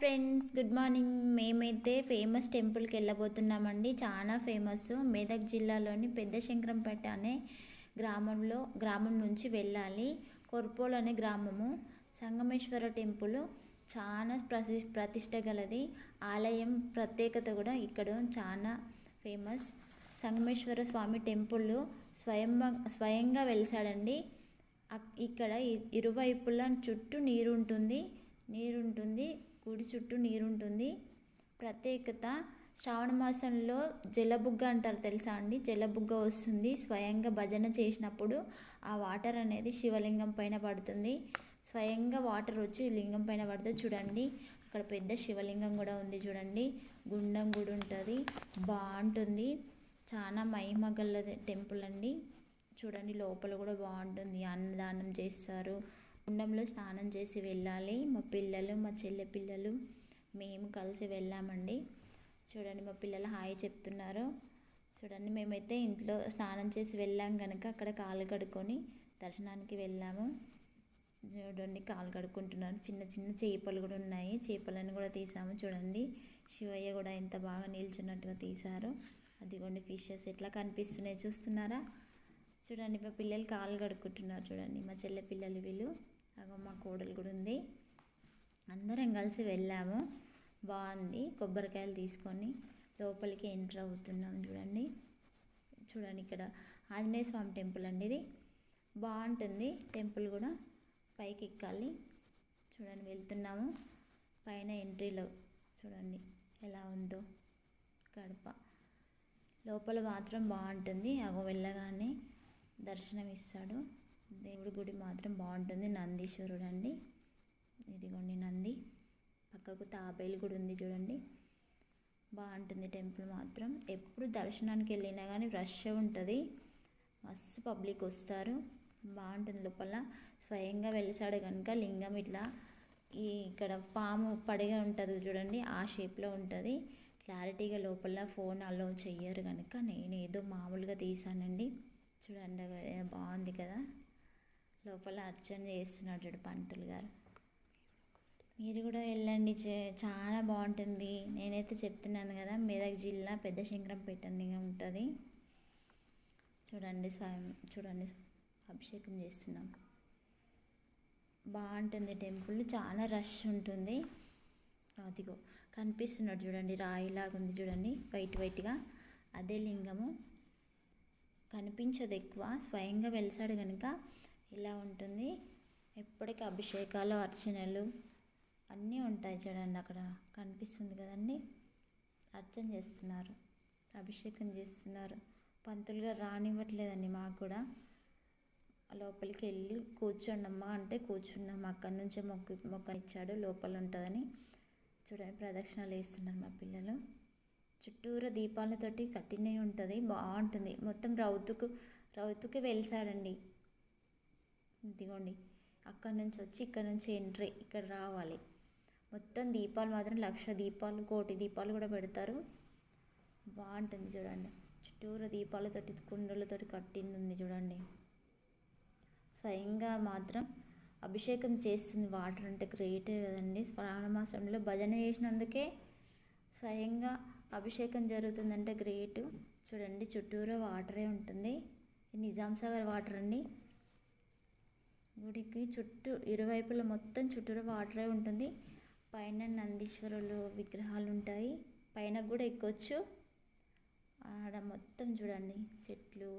Friends good morning. మేమైతే famous టెంపుల్కి వెళ్ళబోతున్నామండి. చాలా ఫేమస్. మెదక్ జిల్లాలోని పెద్ద శంకరంపేట అనే గ్రామంలో గ్రామం నుంచి వెళ్ళాలి. కొర్పోల్ అనే గ్రామము. సంగమేశ్వర టెంపుల్. చాలా ప్రసి ప్రతిష్ట గలది. ఆలయం ప్రత్యేకత కూడా ఇక్కడ చాలా ఫేమస్. సంగమేశ్వర స్వామి టెంపుల్ స్వయం స్వయంగా వెలిసాడండి. ఇక్కడ ఇ- ఇరువైపులా చుట్టూ నీరు ఉంటుంది నీరు ఉంటుంది గుడి చుట్టూ నీరుంటుంది. ప్రత్యేకత శ్రావణ మాసంలో జలబుగ్గ అంటారు తెలుసా అండి? జలబుగ్గ వస్తుంది. స్వయంగా భజన చేసినప్పుడు ఆ వాటర్ అనేది శివలింగం పైన పడుతుంది. స్వయంగా వాటర్ వచ్చి లింగం పైన పడుతుంది చూడండి. అక్కడ పెద్ద శివలింగం కూడా ఉంది చూడండి. గుండం కూడా ఉంటుంది. బాగుంటుంది చాలా మహిమ గల టెంపుల్ అండి. చూడండి లోపల కూడా బాగుంటుంది. అన్నదానం చేస్తారు. కుండంలో స్నానం చేసి వెళ్ళాలి. మా పిల్లలు మా చెల్లె పిల్లలు మేము కలిసి వెళ్ళామండి. చూడండి మా పిల్లలు హాయ్ చెప్తున్నారు. చూడండి మేమైతే ఇంట్లో స్నానం చేసి వెళ్ళాం కనుక అక్కడ కాలు కడుక్కొని దర్శనానికి వెళ్ళాము. చూడండి కాలు కడుక్కుంటున్నారు. చిన్న చిన్న చేపలు కూడా ఉన్నాయి. చేపలను కూడా తీసాము. చూడండి శివయ్య కూడా ఎంత బాగా నిల్చున్నట్టుగా తీశారు. అదిగోండి ఫిషెస్ ఎట్లా కనిపిస్తున్నాయి చూస్తున్నారా? చూడండి మా పిల్లలు కాలు కడుక్కుంటున్నారు. చూడండి మా చెల్లె పిల్లలు వీళ్ళు. అగో మా కోడలు కూడా ఉంది. అందరం కలిసి వెళ్ళాము. బాగుంది. కొబ్బరికాయలు తీసుకొని లోపలికి ఎంటర్ అవుతున్నాం చూడండి. చూడండి ఇక్కడ ఆంజనేయ స్వామి టెంపుల్ అండి ఇది. బాగుంటుంది. టెంపుల్ కూడా పైకి ఎక్కాలి. చూడండి వెళ్తున్నాము. పైన ఎంట్రీలో చూడండి ఎలా ఉందో కడప. లోపల మాత్రం బాగుంటుంది. అగో వెళ్ళగానే దర్శనం ఇస్తాడు దేవుడి గుడి మాత్రం బాగుంటుంది. నందీశ్వరుడు అండి. ఇదిగోండి నంది. పక్కకు తాబేలు గుడి ఉంది చూడండి. బాగుంటుంది టెంపుల్ మాత్రం. ఎప్పుడు దర్శనానికి వెళ్ళినా కానీ రష్ ఉంటుంది. మస్తు పబ్లిక్ వస్తారు. బాగుంటుంది లోపల. స్వయంగా వెలిసాడు కనుక లింగం ఇట్లా ఈ ఇక్కడ పాము పడిగా ఉంటుంది చూడండి. ఆ షేప్లో ఉంటుంది. క్లారిటీగా లోపల ఫోన్ అలో చెయ్యరు కనుక నేను ఏదో మామూలుగా తీసానండి. చూడండి బాగుంది కదా. లోపల అర్చన చేస్తున్నాడు చూడు పంతులు గారు. మీరు కూడా వెళ్ళండి చే- చాలా బాగుంటుంది. నేనైతే చెప్తున్నాను కదా మెదక్ జిల్లా పెద్ద శంకరంపేట అని ఉంటుంది. చూడండి స్వయం చూడండి అభిషేకం చేస్తున్నాం. బాగుంటుంది టెంపుల్. చాలా రష్ ఉంటుంది. అదిగో కనిపిస్తున్నాడు చూడండి రాయిలాగా ఉంది చూడండి వైట్ వైట్గా. అదే లింగము. కనిపించదు ఎక్కువ. స్వయంగా వెలిసాడు కనుక ఇలా ఉంటుంది. ఎప్పటికీ అభిషేకాలు అర్చనలు అన్నీ ఉంటాయి చూడండి అక్కడ. కనిపిస్తుంది కదండి? అర్చన చేస్తున్నారు. అభిషేకం చేస్తున్నారు. పంతులుగా రానివ్వట్లేదండి మాకు కూడా. లోపలికి వెళ్ళి కూర్చోండమ్మా అంటే కూర్చున్నాం. అక్కడి నుంచే మొక్కు మొక్కనిచ్చాడు లోపల ఉంటుందని చూడండి ప్రదక్షిణలు వేస్తున్నారు మా పిల్లలు. చుట్టూరా దీపాలతోటి కట్టినవి ఉంటుంది. బాగుంటుంది. మొత్తం రౌతుకు రౌతుకి వెలిసాడండి. ఇదిగోండి అక్కడ నుంచి వచ్చి ఇక్కడ నుంచి ఎంట్రీ ఇక్కడ రావాలి. మొత్తం దీపాలు మాత్రం లక్ష దీపాలు కోటి దీపాలు కూడా పెడతారు. బాగుంటుంది చూడండి. చుట్టూరు దీపాలతోటి కుండలతోటి కట్టింది ఉంది చూడండి. స్వయంగా మాత్రం అభిషేకం చేస్తుంది. వాటర్ అంటే గ్రేట్ కదండి. శ్రావణమాసంలో భజన చేసినందుకే స్వయంగా అభిషేకం జరుగుతుందంటే గ్రేట్. చూడండి చుట్టూరా వాటరే ఉంటుంది. నిజాంసాగర్ నిజాం సాగర్ వాటర్ అండి. గుడికి చుట్టూ ఇరువైపులా మొత్తం చుట్టూరా వాటరే ఉంటుంది. పైన నందీశ్వరులు విగ్రహాలు ఉంటాయి పైన కూడా ఎక్కొచ్చు. ఆడ మొత్తం చూడండి చెట్లు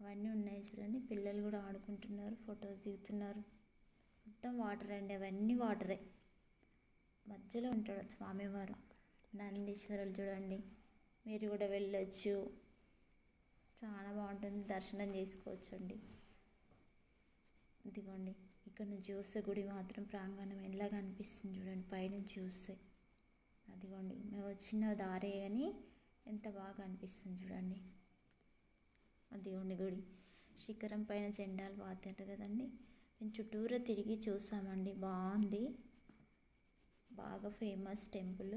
అవన్నీ ఉన్నాయి చూడండి. పిల్లలు కూడా ఆడుకుంటున్నారు ఫొటోస్ దిగుతున్నారు. మొత్తం వాటర్ అండి అవన్నీ వాటరే. మధ్యలో ఉంటాడు స్వామివారు నందీశ్వరులు చూడండి. మీరు కూడా వెళ్ళొచ్చు. చాలా బాగుంటుంది దర్శనం చేసుకోవచ్చు అండి ఇదిగోండి ఇక్కడ నుంచి చూస్తే గుడి మాత్రం ప్రాంగణం ఎలాగా అనిపిస్తుంది చూడండి పైనుంచి చూస్తే అదిగోండి మేము వచ్చిన దారే కానీ ఎంత బాగా అనిపిస్తుంది చూడండి. అదిగోండి గుడి శిఖరం పైన జెండాలు పాతారు కదండి. మేము చుట్టూరా తిరిగి చూసామండి బాగుంది. బాగా ఫేమస్ టెంపుల్.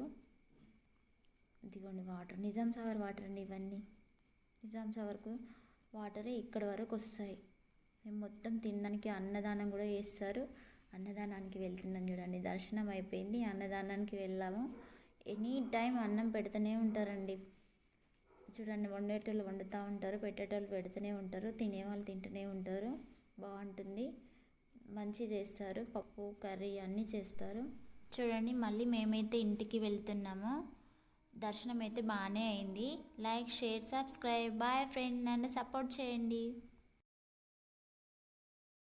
ఇదిగోండి వాటర్ నిజాం సాగర్ వాటర్ అండి ఇవన్నీ. నిజాం సాగర్కు వాటరే ఇక్కడ వరకు వస్తాయి. మేము మొత్తం తినడానికి అన్నదానం కూడా చేస్తారు. అన్నదానానికి వెళ్తున్నాం చూడండి. దర్శనం అయిపోయింది. అన్నదానానికి వెళ్ళాము. ఎనీ టైం అన్నం పెడుతూనే ఉంటారండి. చూడండి వండేటోళ్ళు వండుతూ ఉంటారు పెట్టేటోళ్ళు పెడుతూనే ఉంటారు తినేవాళ్ళు తింటూనే ఉంటారు. బాగుంటుంది. మంచి చేస్తారు. పప్పు కర్రీ అన్నీ చేస్తారు. చూడండి మళ్ళీ మేమైతే ఇంటికి వెళ్తున్నాము. దర్శనం అయితే బాగానే అయింది. Like share subscribe. Bye friend. నన్ను సపోర్ట్ చేయండి.